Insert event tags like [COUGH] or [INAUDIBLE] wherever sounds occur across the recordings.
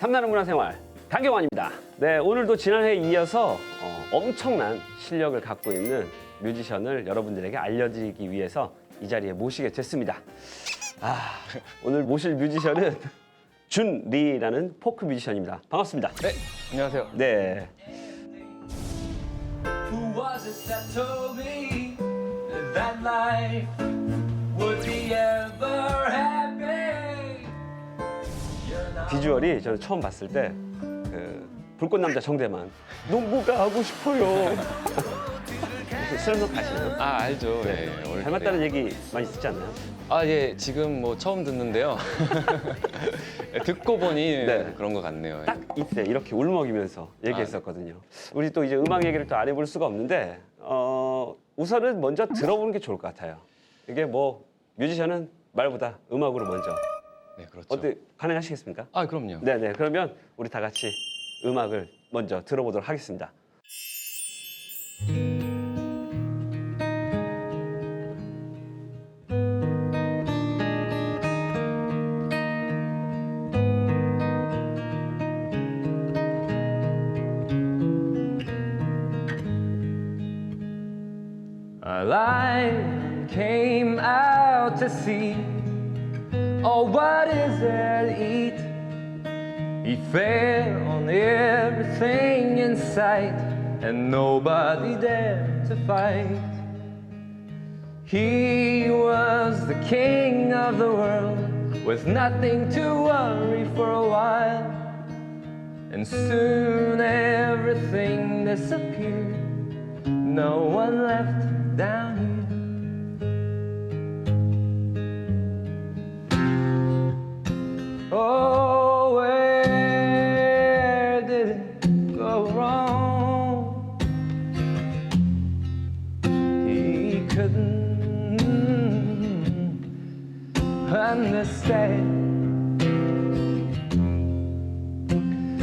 탐나는 문화생활 강경환입니다. 네, 오늘도 지난해에 이어서 어, 엄청난 실력을 갖고 있는 뮤지션을 여러분들에게 알려드리기 위해서 이 자리에 모시게 됐습니다. 아, 오늘 모실 뮤지션은 준리라는 포크 뮤지션입니다. 반갑습니다. 네, 안녕하세요. 네, Who was it that told me that life would be ever happy? 비주얼이 저는 처음 봤을 때 그, 불꽃 남자 정대만 농구가 하고 싶어요. 슬쩍 가시나요? 아 알죠. 네. 예, 어릴 닮았다는 때. 얘기 많이 듣지 않나요? 아 예, 지금 뭐 처음 듣는데요. [LAUGHS] 듣고 보니 네. 그런 것 같네요. 예. 딱 이때 이렇게 울먹이면서 얘기했었거든요. 우리 또 이제 음악 얘기를 또 안 해볼 수가 없는데 어, 우선은 먼저 들어보는 게 좋을 것 같아요. 이게 뭐 뮤지션은 말보다 음악으로 먼저 네, 그렇죠. 어때 가능하시겠습니까? 아 그럼요. 네 네 그러면 우리 다 같이 음악을 먼저 들어보도록 하겠습니다. And nobody dared to fight. He was the king of the world, with nothing to worry for a while. And soon everything disappeared. No one left down here. Oh, understand.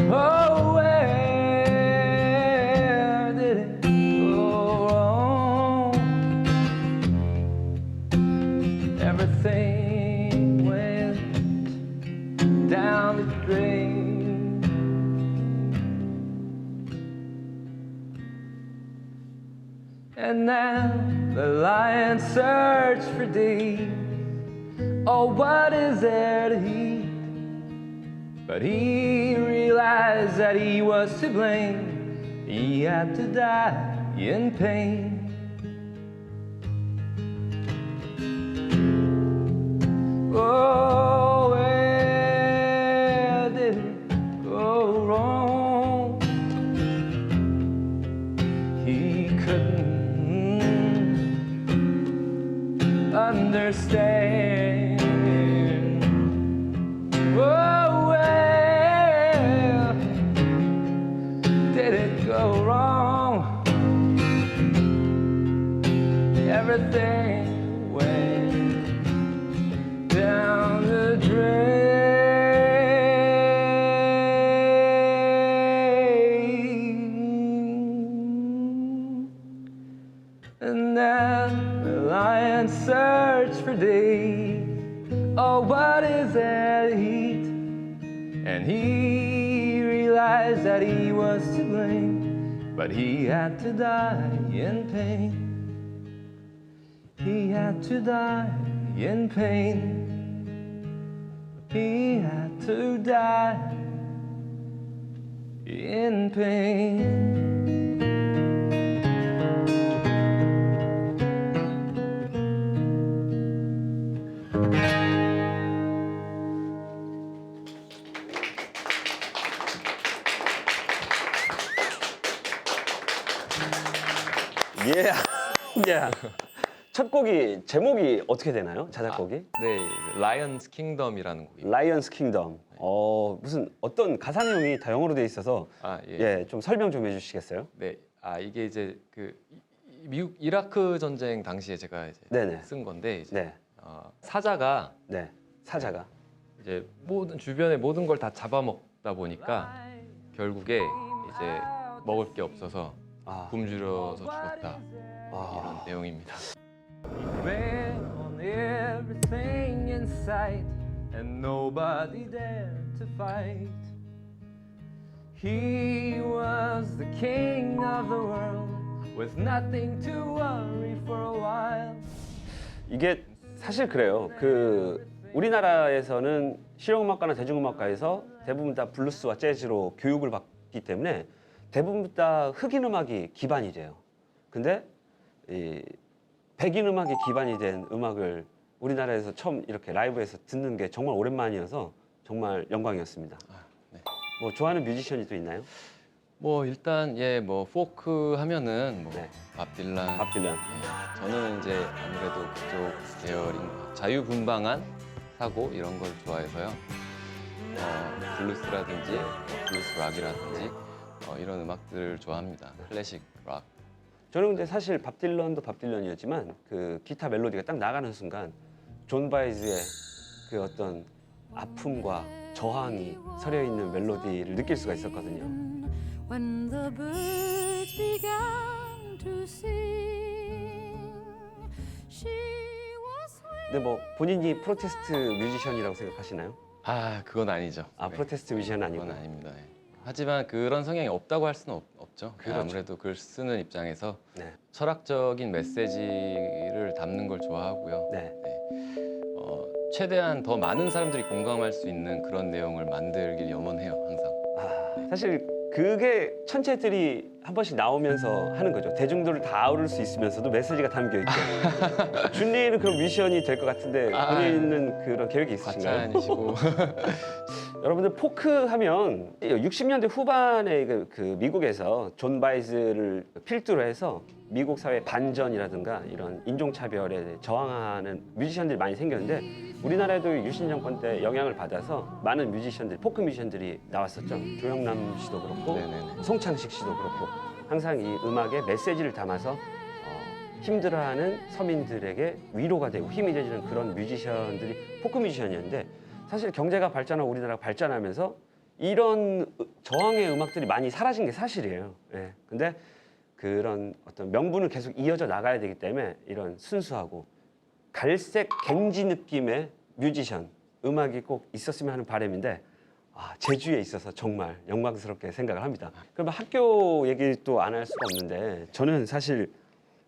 Oh, where did it go wrong? Everything went down the drain. And now the lion searched for thee. Oh, what is there to eat? But he realized that he was to blame. He had to die in pain. Everything went down the drain. And then the lion searched for days. Oh, what is there to eat? And he realized that he was to blame, but he had to die in pain. He had to die in pain. He had to die in pain. Yeah. [LAUGHS] 예. 첫 곡이 제목이 어떻게 되나요? 자작곡이? 네, 라이언스 킹덤이라는 곡입니다. 라이언스 킹덤. 어, 무슨 어떤 가사 내용이 다 영어로 돼 있어서 아 예. 예, 좀 설명 좀 해주시겠어요? 네, 아 이게 이제 그 이- 이- 미국 이라크 전쟁 당시에 제가 이제 네네. 쓴 건데 이제 네, 어, 사자가 네. 사자가. 이제 모든 주변의 모든 걸 다 잡아먹다 보니까 결국에 이제 먹을 게 없어서 아, 굶주려서 죽었다 아. 이런 내용입니다. He was the king of the world, with nothing to worry for a while. 이게 사실 그래요. 그 우리나라에서는 실용음악가나 대중음악가에서 대부분 다 블루스와 재즈로 교육을 받기 때문에 대부분 다 흑인 음악이 기반이 돼요. 근데 이 백인 음악이 기반이 된 음악을 우리나라에서 처음 이렇게 라이브에서 듣는 게 정말 오랜만이어서 정말 영광이었습니다. 네. 뭐 좋아하는 뮤지션이 또 있나요? 뭐 일단 예뭐 포크 하면은 네. 뭐밥 딜란 밥 딜런. 예, 저는 이제 아무래도 그쪽 계열인 자유분방한 사고 이런 걸 좋아해서요. 어, 블루스라든지 뭐 블루스 락이라든지 어, 이런 음악들을 좋아합니다. 클래식 락. 저는 근데 사실 밥 딜런도 밥 딜런이었지만 그 기타 멜로디가 딱 나가는 순간 존 바이즈의 그 어떤 아픔과 저항이 서려 있는 멜로디를 느낄 수가 있었거든요. When the birds began to sing, she was 근데 뭐 본인이 프로테스트 뮤지션이라고 생각하시나요? 아 그건 아니죠. 아 네, 프로테스트 뮤지션 아니고. 그건 아닙니다. 예. 하지만 그런 성향이 없다고 할 수는 없, 죠 그렇죠. 아무래도 글 쓰는 입장에서 네. 철학적인 메시지를 담는 걸 좋아하고요. 네. 어, 최대한 더 많은 사람들이 공감할 수 있는 그런 내용을 만들길 염원해요 항상. 아, 사실 그게 천체들이 한 번씩 나오면서 하는 거죠. 대중들을 다 아우를 수 있으면서도 메시지가 담겨 있고. [LAUGHS] 준리는 그런 뮤지션이 될 것 같은데 아, 본인은 그런 계획이 있으신가요? 과찬이시고 [LAUGHS] 여러분들 포크 하면 60년대 후반에 그, 그 미국에서 존 바이즈를 필두로 해서 미국 사회 반전이라든가 이런 인종차별에 저항하는 뮤지션들이 많이 생겼는데 우리나라에도 유신 정권 때 영향을 받아서 많은 뮤지션들, 포크 뮤지션들이 나왔었죠. 조영남 씨도 그렇고 네네네. 송창식 씨도 그렇고 항상 이 음악에 메시지를 담아서 어, 힘들어하는 서민들에게 위로가 되고 힘이 되주는 그런 뮤지션들이 포크 뮤지션이었는데 사실 경제가 발전하고 우리나라가 발전하면서 이런 으- 저항의 음악들이 많이 사라진 게 사실이에요. 예. 근데 그런 어떤 명분을 계속 이어져 나가야 되기 때문에 이런 순수하고 갈색 갱지 느낌의 뮤지션 음악이 꼭 있었으면 하는 바람인데 아, 제주에 있어서 정말 영광스럽게 생각을 합니다. 그러면 학교 얘기 또 안 할 수가 없는데 저는 사실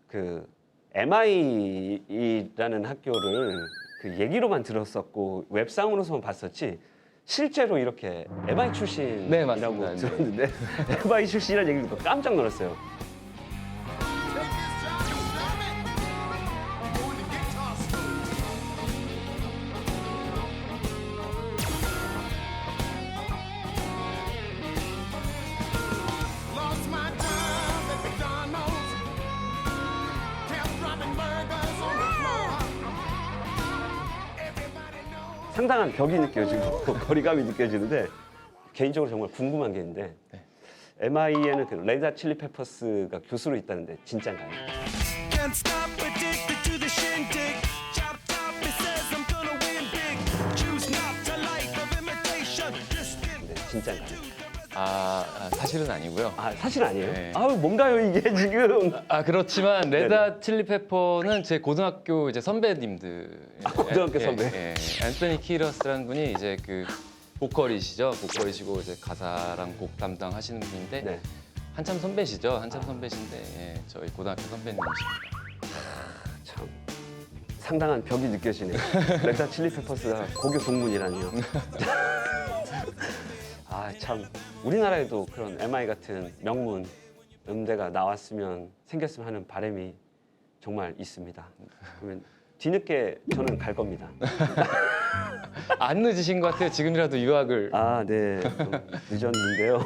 그 MI라는 학교를 그 얘기로만 들었었고 웹상으로서만 봤었지 실제로 이렇게 MI 출신이라고 네, 맞습니다. 네. [LAUGHS] 들었는데 MI 출신이라는 얘기 듣고 깜짝 놀랐어요. 상당한 벽이 느껴지고 거리감이 느껴지는데 개인적으로 정말 궁금한 게 있는데 네. MI에는 그 레드 칠리 페퍼스가 교수로 있다는데 get 네, 진짜인가요? 아, 아, 사실은 아니고요. 아 사실 아니에요? 네. 아유 뭔가요 이게 지금? 아 그렇지만 레다 칠리페퍼는 제 고등학교 이제 선배님들 아, 고등학교 예, 선배. 예, 예. 앤서니 키러스라는 분이 이제 그 보컬이시죠 보컬이시고 이제 가사랑 곡 담당하시는 분인데 네. 한참 선배시죠 한참 선배신데 예, 저희 고등학교 선배님이십니다 참 상당한 벽이 느껴지네요. [LAUGHS] 레드 칠리 페퍼스가 고교 동문이라니요. [LAUGHS] 아 참 우리나라에도 그런 MI 같은 명문 음대가 나왔으면 생겼으면 하는 바람이 정말 있습니다. 그러면 뒤늦게 저는 갈 겁니다. [LAUGHS] 안 늦으신 것 같아요 지금이라도 유학을 아, 네. 좀 늦었는데요.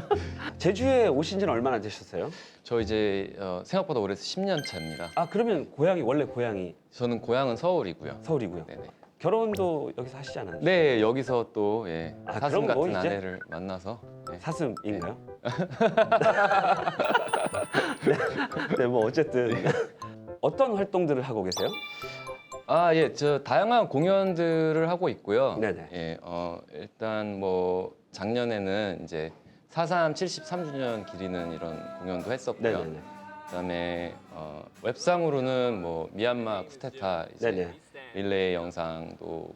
[LAUGHS] 제주에 오신 지는 얼마나 되셨어요? 저 이제 어, 생각보다 오래서 10년 차입니다 아, 그러면 고향이 원래 고향이 저는 고향은 서울이고요 서울이고요. 네네. 결혼도 여기서 하시지 않았나요? 네 여기서 또 예, 아, 사슴 그럼 뭐 같은 이제- 아내를 만나서 예. 사슴인가요? 네, 네, 뭐 어쨌든 어떤 활동들을 하고 계세요? 아, 예, 저 다양한 공연들을 하고 있고요. 네네. 예, 어, 일단 뭐 작년에는 이제 4.3 73주년 기리는 이런 공연도 했었고요. 네네네. 그다음에 어, 웹상으로는 뭐 미얀마 쿠데타 이제 네네. 릴레이 영상도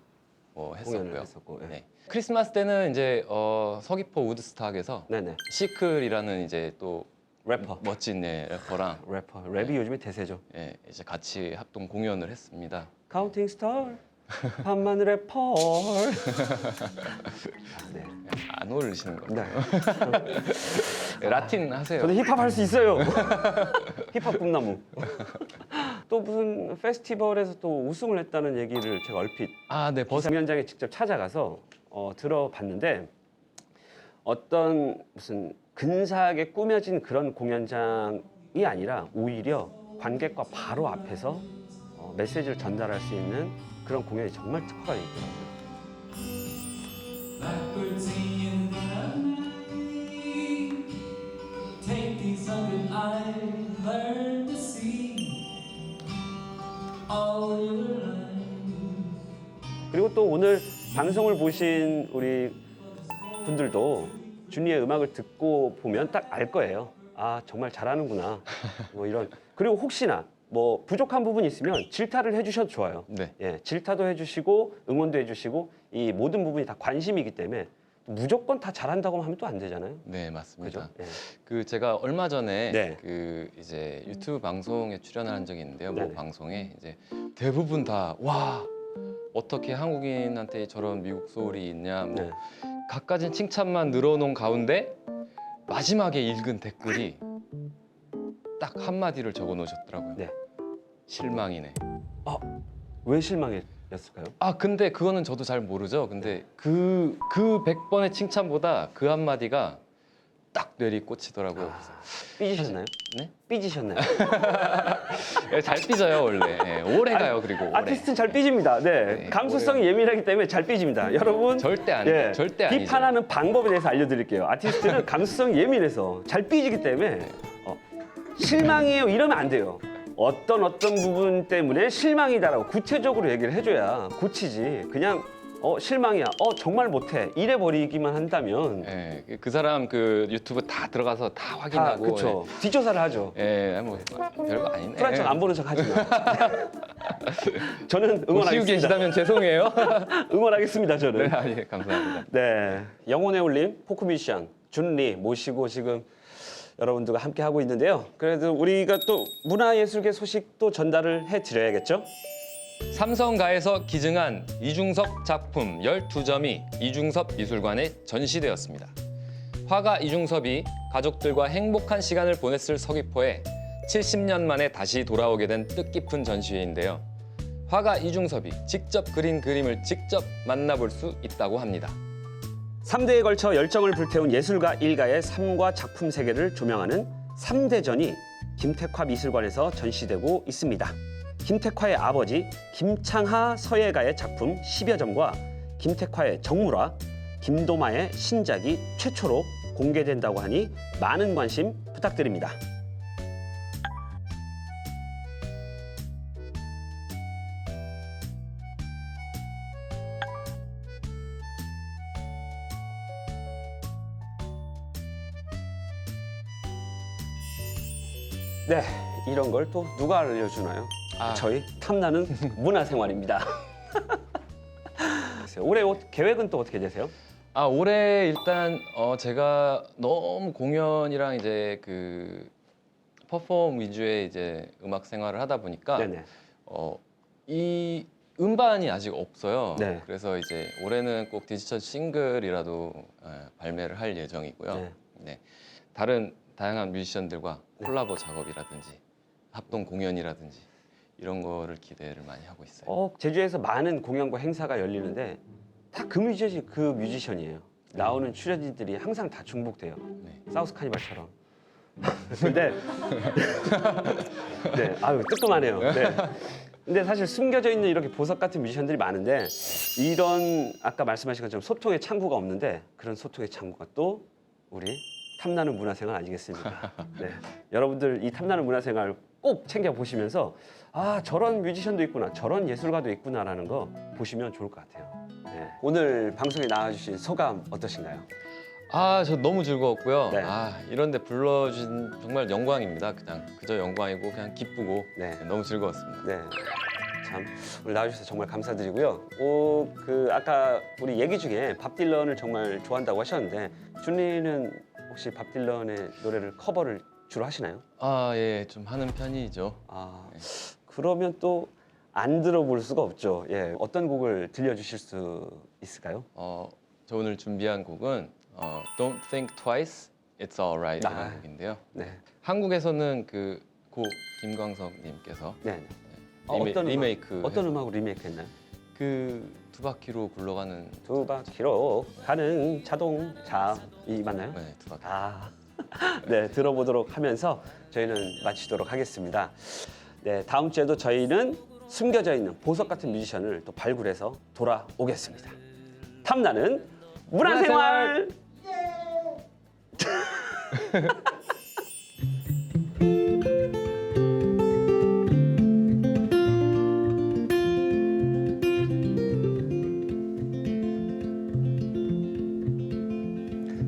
뭐 공연을 했었고요. 했었고. 예. 네. 크리스마스 때는 이제 어, 서귀포 우드스탁에서 네네. 시클이라는 이제 또 래퍼. 멋진 네, 래퍼랑 래퍼. 랩이 요즘에 대세죠. 예, 이제 같이 합동 공연을 했습니다. 카운팅 스타. 래퍼. 아, 네. 안 어울리시는 거 네. 같아요. [LAUGHS] 라틴 하세요. 저도 힙합 할 수 있어요. [LAUGHS] 힙합 꿈나무. [LAUGHS] 또 무슨 페스티벌에서 또 우승을 했다는 얘기를 제가 얼핏 아, 네, 버스. 공연장에 직접 찾아가서 어, 들어봤는데 어떤 무슨 근사하게 꾸며진 그런 공연장이 아니라 오히려 관객과 바로 앞에서 어, 메시지를 전달할 수 있는 그런 공연이 정말 특화가 돼 있더라고요. Take these I learned 그리고 또 오늘 방송을 보신 우리 분들도 준이의 음악을 듣고 보면 딱 알 거예요. 아 정말 잘하는구나. [LAUGHS] 뭐 이런 그리고 혹시나 뭐 부족한 부분이 있으면 질타를 해주셔도 좋아요. 네. 예, 질타도 해주시고 응원도 해주시고 이 모든 부분이 다 관심이기 때문에 무조건 다 잘한다고 하면 또 안 되잖아요. 네? 맞습니다. 예. 그 제가 얼마 전에 네. 그 이제 유튜브 방송에 출연을 한 적이 있는데요. 모 네네. 방송에 이제 대부분 다 와 어떻게 한국인한테 저런 미국 소울이 있냐 뭐 네. 갖가진 칭찬만 늘어놓은 가운데 마지막에 읽은 댓글이 딱 한마디를 적어 놓으셨더라고요. 네. 실망이네. 왜 실망했을까요? 아 근데 그거는 저도 잘 모르죠. 근데 그 그 100번의 칭찬보다 그 한마디가 딱 뇌리 꽂히더라고요. 아, 삐지셨나요? 네? 삐지셨나요? [LAUGHS] 예, 잘 삐져요 원래. 예, 오래 가요 그리고 오래. 아티스트는 잘 삐집니다. 네, 네, 감수성이 예민하기 때문에 잘 삐집니다. 여러분 절대 안 예, 절대 아니죠. 비판하는 방법에 대해서 알려드릴게요. 아티스트는 감수성이 예민해서 잘 삐지기 때문에 어, 실망이에요 이러면 안 돼요. 어떤 어떤 부분 때문에 실망이다라고 구체적으로 얘기를 해줘야 고치지. 그냥 어 실망이야. 어 정말 못해. 이래 버리기만 한다면 예, 그- 그 사람 그 유튜브 다 들어가서 다 다 확인하고. 그렇죠. 뒷조사를 하죠. 예, 예, 뭐 별거 아니네. 쿨한 척안 보는 척 하지 마. [LAUGHS] 저는 보시고 응원하겠습니다. 계시다면 죄송해요. [LAUGHS] 응원하겠습니다. 네, 저는. 아, 예, 감사합니다. 네, 영혼의 울림 포크 뮤지션 준리 모시고 지금 여러분들과 함께 하고 있는데요. 그래도 우리가 또 문화예술계 소식도 전달을 해드려야겠죠? 삼성가에서 기증한 이중섭 작품 12점이 이중섭 미술관에 전시되었습니다. 화가 이중섭이 가족들과 행복한 시간을 보냈을 서귀포에 70년 만에 다시 돌아오게 된 뜻깊은 전시회인데요. 화가 이중섭이 직접 그린 그림을 직접 만나볼 수 있다고 합니다. 3대에 걸쳐 열정을 불태운 예술가 일가의 삶과 작품 세계를 조명하는 3대전이 김택화 미술관에서 전시되고 있습니다. 김택화의 아버지 김창하 서예가의 작품 10여 점과 김택화의 정물화, 김도마의 신작이 최초로 공개된다고 하니 많은 관심 부탁드립니다. 네, 이런 걸 또 누가 알려주나요? 아. 저희 탐나는 [LAUGHS] 문화생활입니다. [LAUGHS] 글쎄요, 올해 옷 계획은 또 어떻게 되세요? 아 올해 일단 어 제가 너무 공연이랑 이제 그 퍼폼 위주의 이제 음악 생활을 하다 보니까 네네. 어 이 음반이 아직 없어요. 네. 그래서 이제 올해는 꼭 디지털 싱글이라도 예, 발매를 할 예정이고요. 네. 네. 다른 다양한 뮤지션들과 콜라보 작업이라든지 합동 공연이라든지 이런 거를 기대를 많이 하고 있어요. 어, 제주에서 많은 공연과 행사가 열리는데 다 그 뮤지션이 그 뮤지션이에요. 나오는 출연진들이 항상 다 중복돼요. 네. 사우스 카니발처럼. [LAUGHS] 근데 네, 아유 뜨끔하네요. 네. 근데 사실 숨겨져 있는 이렇게 보석 같은 뮤지션들이 많은데 이런 아까 말씀하신 것처럼 소통의 창구가 없는데 그런 소통의 창구가 또 우리 탐나는 문화생활 아니겠습니까? [LAUGHS] 네. 여러분들 이 탐나는 문화생활 꼭 챙겨 보시면서 아 저런 뮤지션도 있구나, 저런 예술가도 있구나라는 거 보시면 좋을 것 같아요. 네. 오늘 방송에 나와주신 소감 어떠신가요? 아, 저 너무 즐거웠고요. 네. 아, 이런데 불러주신 정말 영광입니다. 그냥 그저 영광이고 그냥 기쁘고 네. 네, 너무 즐거웠습니다. 네. 참 오늘 나와주셔서 정말 감사드리고요. 오, 그 아까 우리 얘기 중에 밥 딜런을 정말 좋아한다고 하셨는데 준리는 혹시 밥 딜런의 노래를 커버를 주로 하시나요? 아, 예, 좀 하는 편이죠. 아 그러면 또 안 들어볼 수가 없죠. 예, 어떤 곡을 들려주실 수 있을까요? 어, 저 오늘 준비한 곡은 어, Don't Think Twice, It's Alright 아. 이라는 곡인데요. 네, 한국에서는 그 고 김광석님께서 네. 네. 어, 리메, 어떤 음악, 리메이크 어떤 음악으로 리메이크했나요? 그 두 바퀴로 굴러가는 두 바퀴로 가는 자동차 이 맞나요? 네, 두 바퀴. 아, [LAUGHS] 네 들어보도록 하면서 저희는 마치도록 하겠습니다. 네 다음 주에도 저희는 숨겨져 있는 보석 같은 뮤지션을 또 발굴해서 돌아오겠습니다. 탐나는 문화생활.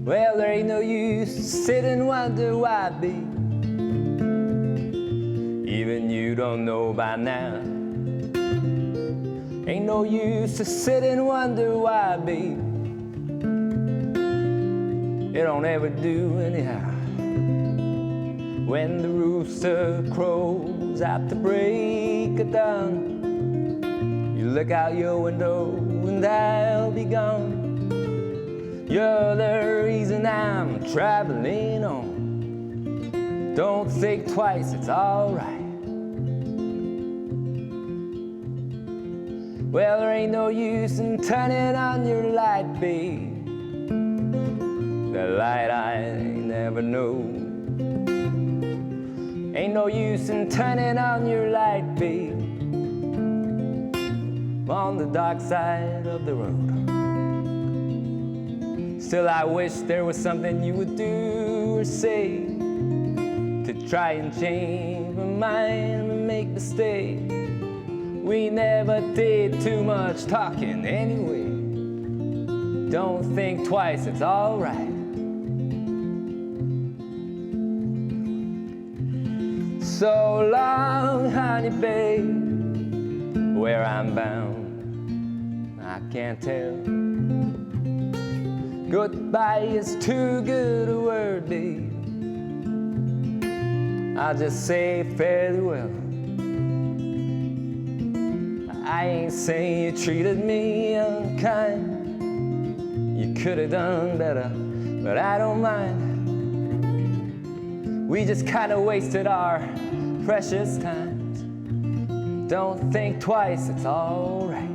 Well, there ain't no use to sit and wonder why, babe. Even you don't know by now. Ain't no use to sit and wonder why, babe. It don't ever do anyhow. When the rooster crows at the break of dawn, you look out your window and I'll be gone. You're the reason I'm traveling on. Don't think twice, it's alright. Well, there ain't no use in turning on your light, babe. The light I never know. Ain't no use in turning on your light, babe. On the dark side of the road. Still, I wish there was something you would do or say to try and change my mind and make me stay. We never did too much talking anyway. Don't think twice, it's alright. So long, honey, babe, where I'm bound, I can't tell. Goodbye is too good a word, babe. I'll just say fairly well. I ain't saying you treated me unkind. You could have done better, but I don't mind. We just kind of wasted our precious time. Don't think twice, it's alright.